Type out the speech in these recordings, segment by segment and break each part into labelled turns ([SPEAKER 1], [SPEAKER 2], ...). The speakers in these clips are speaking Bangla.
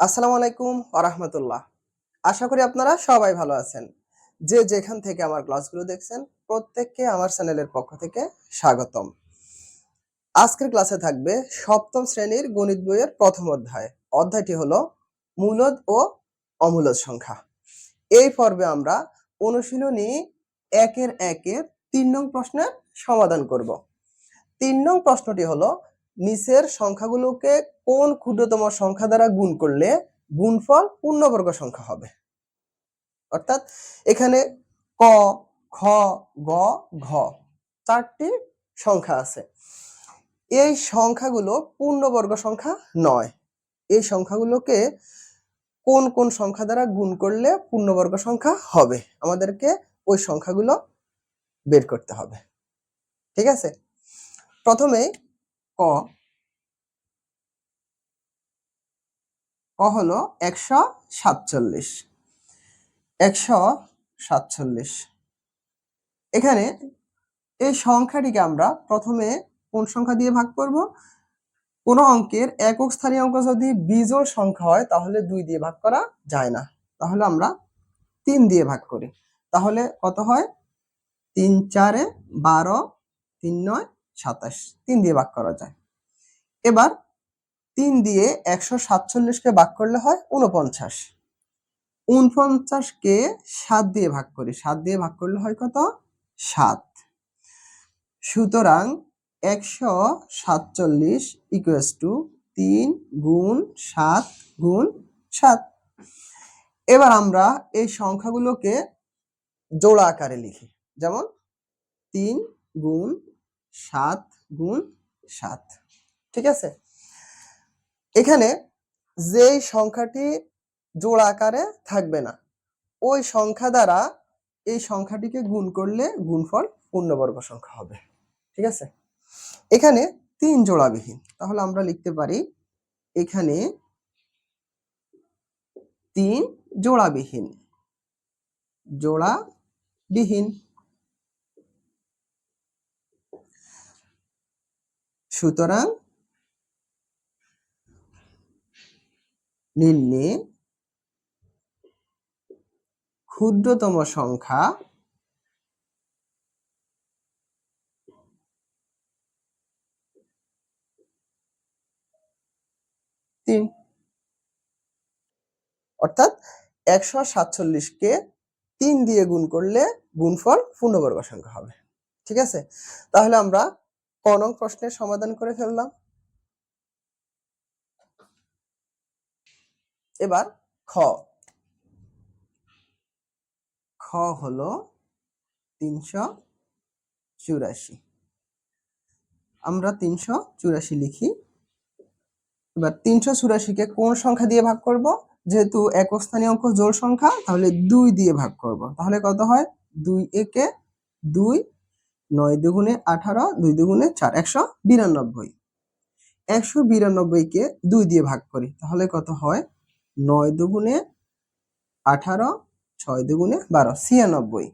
[SPEAKER 1] আসসালামু আলাইকুম আরহামতুল্লাহ আশা করি আপনারা সবাই ভালো আছেন। যে যেখান থেকে আমার ক্লাসগুলো দেখছেন, প্রত্যেককে আমার চ্যানেলের পক্ষ থেকে স্বাগতম। আজকের ক্লাসে থাকবে সপ্তম শ্রেণির গণিত বইয়ের প্রথম অধ্যায়। অধ্যায়টি হলো মূলদ ও অমূলদ সংখ্যা। এই পর্বে আমরা অনুশীলনী একের একের তিন নং প্রশ্নের সমাধান করব। তিন নং প্রশ্নটি হলো নিচের সংখ্যাগুলোকে কোন ক্ষুদ্রতম সংখ্যা দ্বারা গুণ করলে গুণফল পূর্ণবর্গ সংখ্যা হবে? অর্থাৎ এখানে ক, খ, গ, ঘ চারটি সংখ্যা আছে। এই সংখ্যাগুলো পূর্ণবর্গ সংখ্যা নয়। এই সংখ্যাগুলোকে কোন কোন সংখ্যা দ্বারা গুণ করলে পূর্ণবর্গ সংখ্যা হবে? আমাদেরকে ওই সংখ্যাগুলো বের করতে হবে। ঠিক আছে? প্রথমে ক। ক হলো একশো সাতচল্লিশ। একশো সাতচল্লিশ। এখানে এই সংখ্যাটিকে আমরা প্রথমে কোন সংখ্যা দিয়ে ভাগ করব? কোন অঙ্কের একক স্থানীয় অঙ্ক যদি বিজোড় সংখ্যা হয়, তাহলে দুই দিয়ে ভাগ করা যায় না। তাহলে আমরা তিন দিয়ে ভাগ করি। তাহলে কত হয়? তিন চারে বারো, তিন নয় সাতাশ। তিন দিয়ে ভাগ করা যায়। এবার তিন দিয়ে একশো সাতচল্লিশকে ভাগ করলে হয় উনপঞ্চাশ উনপঞ্চাশকে সাত দিয়ে ভাগ করি। সাত দিয়ে ভাগ করলে হয় কত? সাত। সুতরাং একশো সাতচল্লিশ ইকুয়াস টু তিন গুণ সাত গুণ সাত। এবার আমরা এই সংখ্যাগুলোকে জোড়া আকারে লিখি। যেমন তিন গুণ সাত গুণ সাত। ঠিক আছে? এখানে যেই সংখ্যাটি জোড়া আকারে থাকবে না, ওই সংখ্যা দ্বারা এই সংখ্যাটিকে গুণ করলে গুণফল পূর্ণবর্গ সংখ্যা হবে। ঠিক আছে? এখানে তিন জোড়াবিহীন, তাহলে আমরা লিখতে পারি এখানে তিন জোড়াবিহীন। জোড়াবিহীন। সুতরাং নিম্নে ক্ষুদ্রতম সংখ্যা তিন। অর্থাৎ একশো সাতচল্লিশকে তিন দিয়ে গুণ করলে গুণফল পূর্ণবর্গ সংখ্যা হবে। ঠিক আছে? তাহলে আমরা নং প্রশ্নের সমাধান করে ফেললাম। এবার খ। খ হলো তিনশো চুরাশি। আমরা তিনশো চুরাশি লিখি। এবার তিনশো চুরাশিকে কোন সংখ্যা দিয়ে ভাগ করব? যেহেতু একক স্থানীয় অঙ্ক জোড় সংখ্যা, তাহলে দুই দিয়ে ভাগ করব। তাহলে কত হয়? দুই একে দুই নয় দুগুণে আঠারো, দুই দুগুণে চার, একশো বিরানব্বই। একশো বিরানব্বইকে দুই দিয়ে ভাগ করি, তাহলে কত হয়? নয় দুগুণে আঠারো, ছয় দুগুণে বারো, ছিয়ানব্বই।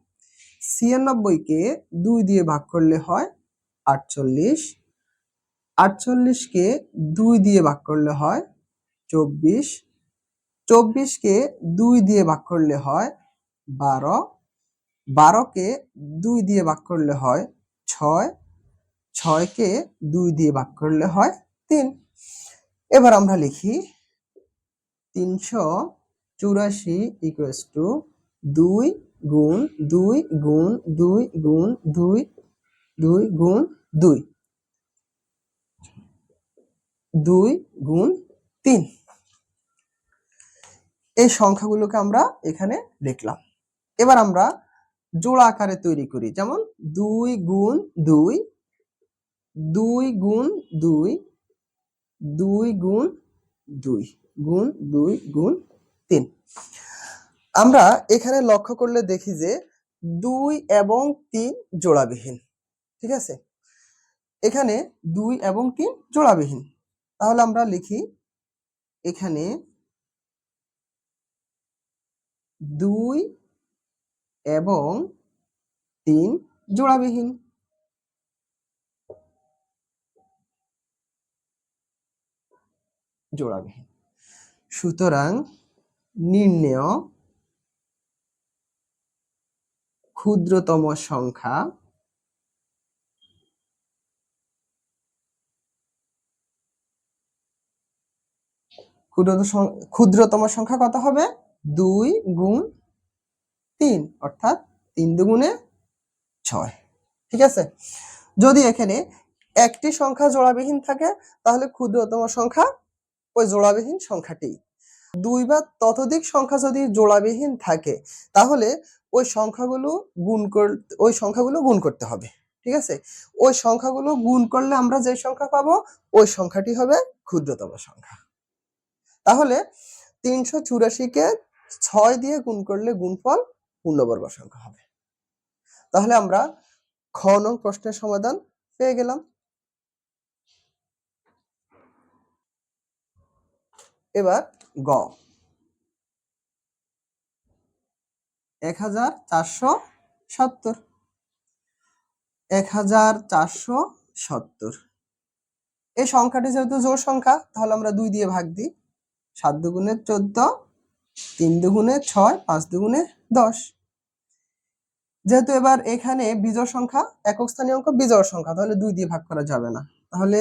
[SPEAKER 1] ছিয়ানব্বইকে দুই দিয়ে ভাগ করলে হয় আটচল্লিশ। আটচল্লিশকে দুই দিয়ে ভাগ করলে হয় চব্বিশ। চব্বিশকে দুই দিয়ে ভাগ করলে হয় বারো। বারোকে দুই দিয়ে ভাগ করলে হয় ছয়, ছয়কে দুই দিয়ে ভাগ করলে হয় তিন। এবার আমরা লিখি তিনশো চুরাশি ইকুয়াস টু দুই গুণ দুই গুণ দুই গুণ দুই দুই গুণ দুই। দুই গুণ তিন। এই সংখ্যাগুলোকে আমরা এখানে লিখলাম। এবার আমরা জোড়া আকারে তৈরি করি। যেমন দুই গুণ দুই দুই গুণ দুই দুই গুণ দুই গুণ দুই গুণ তিন। আমরা এখানে লক্ষ্য করলে দেখি যে দুই এবং তিন জোড়াবিহীন, ঠিক আছে? এখানে দুই এবং তিন জোড়াবিহীন। তাহলে আমরা লিখি এখানে দুই এবং তিন জোড়াবিহীন। জোড়াবিহীন। সুতরাং নির্ণেয় ক্ষুদ্রতম সংখ্যা ক্ষুদ্রতম সংখ্যা কত হবে? দুই গুণ তিন, অর্থাৎ তিন দুগুণে ছয়। ঠিক আছে? যদি এখানে একটি সংখ্যা জোড়াবিহীন থাকে, তাহলে ক্ষুদ্রতম সংখ্যা ওই জোড়াবিহীন সংখ্যাটি। দুই বা ততোধিক সংখ্যা যদি জোড়াবিহীন থাকে, তাহলে ওই সংখ্যাগুলো গুণ কর, ওই সংখ্যাগুলো গুণ করতে হবে। ঠিক আছে? ওই সংখ্যাগুলো গুণ করলে আমরা যে সংখ্যা পাবো, ওই সংখ্যাটি হবে ক্ষুদ্রতম সংখ্যা। তাহলে তিনশো চুরাশিকে ছয় দিয়ে গুণ করলে গুণফল পূর্ণবর্গ সংখ্যা হবে। তাহলে আমরা খ নং প্রশ্নের সমাধান পেয়ে গেলাম। এবার গ। এক হাজার চারশো সত্তর। এক হাজার চারশো সত্তর। এই সংখ্যাটি যেহেতু জোড় সংখ্যা, তাহলে আমরা দুই দিয়ে ভাগ দিই। সাত দুগুণে চোদ্দ তিন দুগুণে ছয়, পাঁচ দুগুণে দশ। যেহেতু এবার এখানে বিজোড় সংখ্যা, একক স্থানীয় অঙ্ক বিজোড় সংখ্যা, তাহলে দুই দিয়ে ভাগ করা যাবে না। তাহলে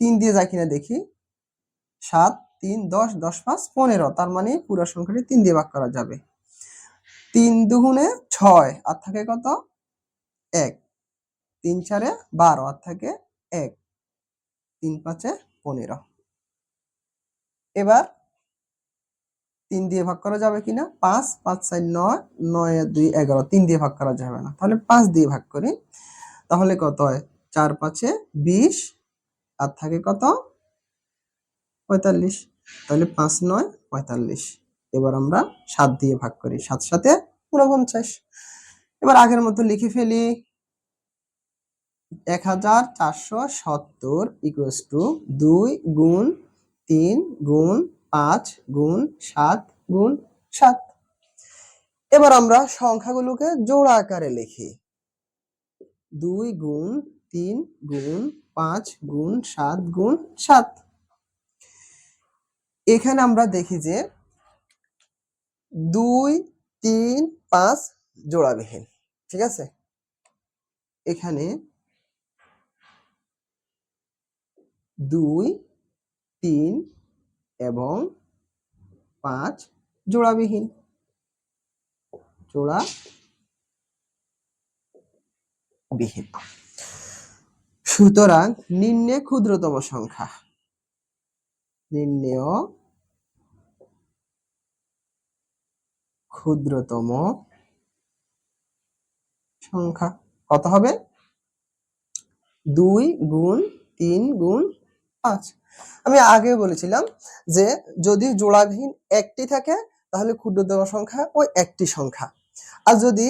[SPEAKER 1] তিন দিয়ে যায় কিনা দেখি। সাত, তিন, দশ দশ, পাঁচ, পনেরো, তার মানে পুরো সংখ্যাটি তিন দিয়ে ভাগ করা যাবে। তিন দুগুণে ছয়, আর থাকে কত? এক। তিন চারে বারো, আর থাকে এক। তিন পাঁচে পনেরো। এবার তিন দিয়ে ভাগ করা যাবে কিনা? পাঁচ পাঁচ চার নয় নয় দুই এগারো। তিন দিয়ে ভাগ করা যাবে না। তাহলে পাঁচ দিয়ে ভাগ করি। তাহলে কত হয়? চার পাঁচে বিশ, আর থাকে কত? পঁয়তাল্লিশ। তাহলে পাঁচ নয়, পঁয়তাল্লিশ। এবার আমরা সাত দিয়ে ভাগ করি। সাত সাথে উনপঞ্চাশ এবার আগের মতো লিখে ফেলি। এক হাজার চারশো সত্তর ইকুয়াস টু দুই গুণ তিন গুণ পাঁচ গুণ সাত গুণ সাত। এবার আমরা সংখ্যাগুলোকে জোড়া আকারে লিখি। দুই গুণ তিন গুণ পাঁচ গুণ সাত গুণ সাত। এখানে আমরা দেখি যে দুই, তিন, পাঁচ জোড়াবিহীন, ঠিক আছে? এখানে দুই, তিন এবং পাঁচ জোড়াবিহীন। জোড়া বিহীন। সুতরাং নিম্নে ক্ষুদ্রতম সংখ্যা। নির্ণেয় ক্ষুদ্রতম সংখ্যা। কত হবে? দুই গুণ তিন গুণ পাঁচ। আমি আগে বলেছিলাম যে যদি জোড়াবিহীন একটি থাকে, তাহলে ক্ষুদ্রতম সংখ্যা ওই একটি সংখ্যা। আর যদি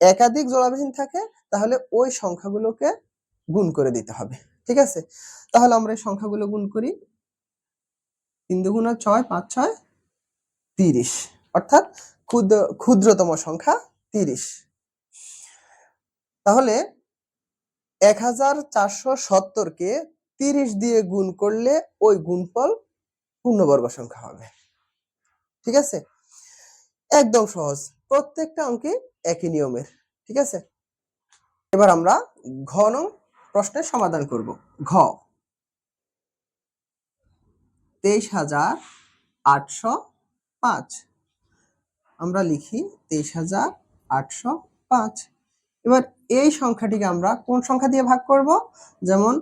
[SPEAKER 1] একাধিক জোড়াবিহীন থাকে, তাহলে ওই সংখ্যাগুলোকে গুণ করে দিতে হবে। ঠিক আছে? তাহলে আমরা এই সংখ্যাগুলো গুণ করি তিন দুগুণ ছয়, পাঁচ ছয়, তিরিশ। অর্থাৎ ক্ষুদ্র, ক্ষুদ্রতম সংখ্যা তিরিশ। তাহলে এক হাজার চারশো সত্তরকে তিরিশ দিয়ে গুণ করলে ওই গুণফল পূর্ণবর্গ সংখ্যা হবে। ঠিক আছে? একদম সহজ। প্রত্যেকটা অঙ্কে একই নিয়মের। ঠিক আছে? এবার আমরা ঘন প্রশ্নের সমাধান করব। ঘ। তেইশ হাজার আটশো পাঁচ। আমরা লিখি তেইশ হাজার আটশো পাঁচ। এবার এই সংখ্যাটিকে আমরা কোন সংখ্যা দিয়ে ভাগ করব? যেমন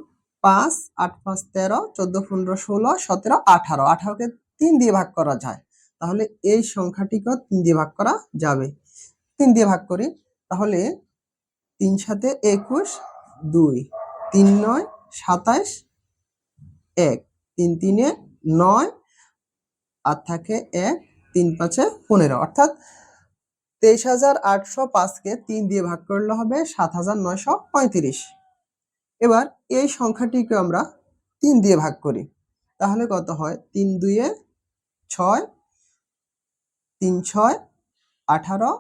[SPEAKER 1] পাঁচ, আট, পাঁচ, তেরো, চোদ্দ, পনেরো, ষোলো, সতেরো, আঠারো। আঠারোকে তিন দিয়ে ভাগ করা যায়। তাহলে এই সংখ্যাটিকেও তিন দিয়ে ভাগ করা যাবে। তিন দিয়ে ভাগ করি। তাহলে তিন সাথে একুশ, দুই, তিন নয় সাতাইশ এক। তিন তিনে নয়, আর থাকে এক, তিন পাঁচে পনেরো। অর্থাৎ তেইশ হাজার আটশো পাঁচকে তিন দিয়ে ভাগ করলে হবে সাত হাজার নয়শো পঁয়ত্রিশ। এবার এই সংখ্যাটিকে আমরা তিন দিয়ে ভাগ করি। তাহলে কত হয়? তিন দুইয়ে ছয়, তিন ছয়, আঠারো,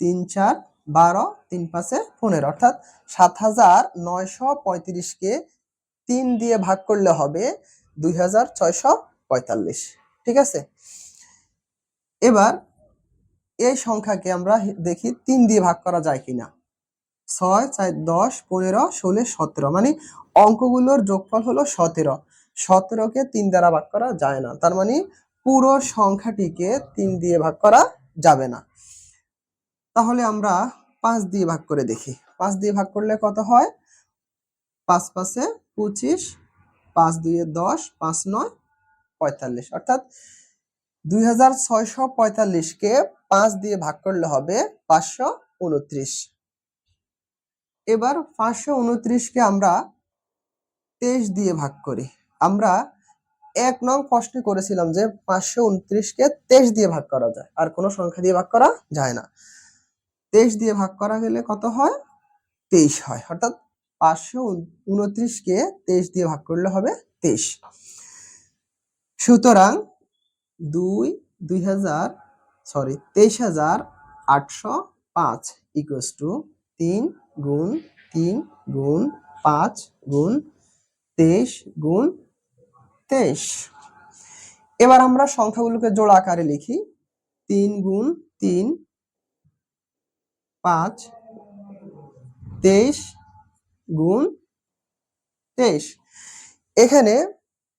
[SPEAKER 1] তিন চার, বারো, তিন পাঁচে পনেরো। অর্থাৎ সাত হাজার নয়শো পঁয়ত্রিশকে তিন দিয়ে ভাগ করলে হবে দুই হাজার ছয়শো পঁয়তাল্লিশ। ঠিক আছে? এবার এই সংখ্যাকে আমরা দেখি তিন দিয়ে ভাগ করা যায় কিনা। ছয় চার দশ পনেরো ষোলো সতেরো। মানে অঙ্কগুলোর যোগফল হলো সতেরো। সতেরোকে তিন দ্বারা ভাগ করা যায় না। তার মানে পুরো সংখ্যাটিকে তিন দিয়ে ভাগ করা যাবে না। তাহলে আমরা পাঁচ দিয়ে ভাগ করে দেখি। পাঁচ দিয়ে ভাগ করলে কত হয়? পাঁচ পাঁচে পঁচিশ, পাঁচ দুইয়ে দশ, পাঁচ নয়, পঁয়তাল্লিশ। অর্থাৎ দুই হাজার ছয়শো পঁয়তাল্লিশকে পাঁচ দিয়ে ভাগ করলে হবে পাঁচশো উনত্রিশ। এবার পাঁচশো উনত্রিশকে আমরা তেইশ দিয়ে ভাগ করি। আমরা এক নং প্রশ্নে করেছিলাম যে পাঁচশো উনত্রিশকে তেইশ দিয়ে ভাগ করা যায়, আর কোনো সংখ্যা দিয়ে ভাগ করা যায় না। তেইশ দিয়ে ভাগ করা গেলে কত হয়? তেইশ হয়। অর্থাৎ পাঁচশো উনত্রিশকে তেইশ দিয়ে ভাগ করলে হবে তেইশ। সুতরাং দুই দুই হাজার সরি তেইশ হাজার আটশো পাঁচ ইকুয়াস টু তিন গুণ তিন গুণ পাঁচ গুণ তেইশ গুণ তেইশ। এবার আমরা সংখ্যাগুলোকে জোড়া আকারে লিখি। তিন গুণ তিন, পাঁচ, তেইশ গুণ তেইশ। এখানে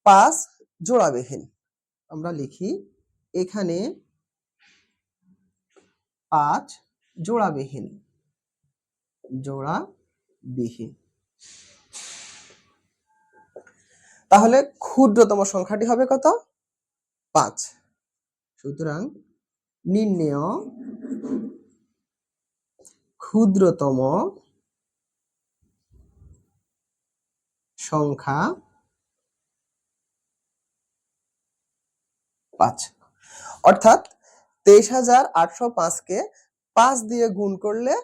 [SPEAKER 1] পাঁচ জোড়াবিহীন। আমরা লিখি, এখানে পাঁচ জোড়াবিহীন। জোড়াবিহীন। তাহলে ক্ষুদ্রতম সংখ্যাটি হবে কত? পাঁচ। সুতরাং নির্ণেয় ক্ষুদ্রতম সংখ্যা পাঁচ। অর্থাৎ তেইশ হাজার আটশো পাঁচকে পাঁচ দিয়ে গুণ করলে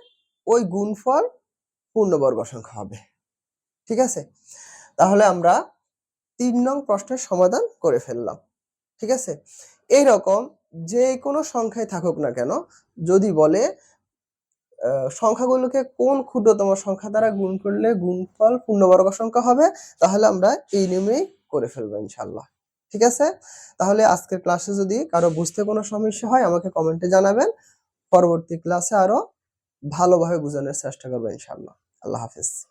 [SPEAKER 1] ওই গুণফল পূর্ণবর্গ সংখ্যা হবে। ঠিক আছে? তাহলে আমরা তিন নং প্রশ্নের সমাধান করে ফেললাম। ঠিক আছে? এই রকম যে কোনো সংখ্যায় থাকুক না কেন, যদি বলে সংখ্যাগুলোকে কোন ক্ষুদ্রতম সংখ্যা দ্বারা গুণ করলে গুণফল পূর্ণবর্গ সংখ্যা হবে, তাহলে আমরা এই নিয়মেই করে ফেলব ইনশাল্লাহ ঠিক আছে? তাহলে আজকের ক্লাসে যদি কারও বুঝতে কোনো সমস্যা হয়, আমাকে কমেন্টে জানাবেন। পরবর্তী ক্লাসে আরও ভালোভাবে বোঝানোর চেষ্টা করব ইনশাল্লাহ আল্লাহ হাফিজ।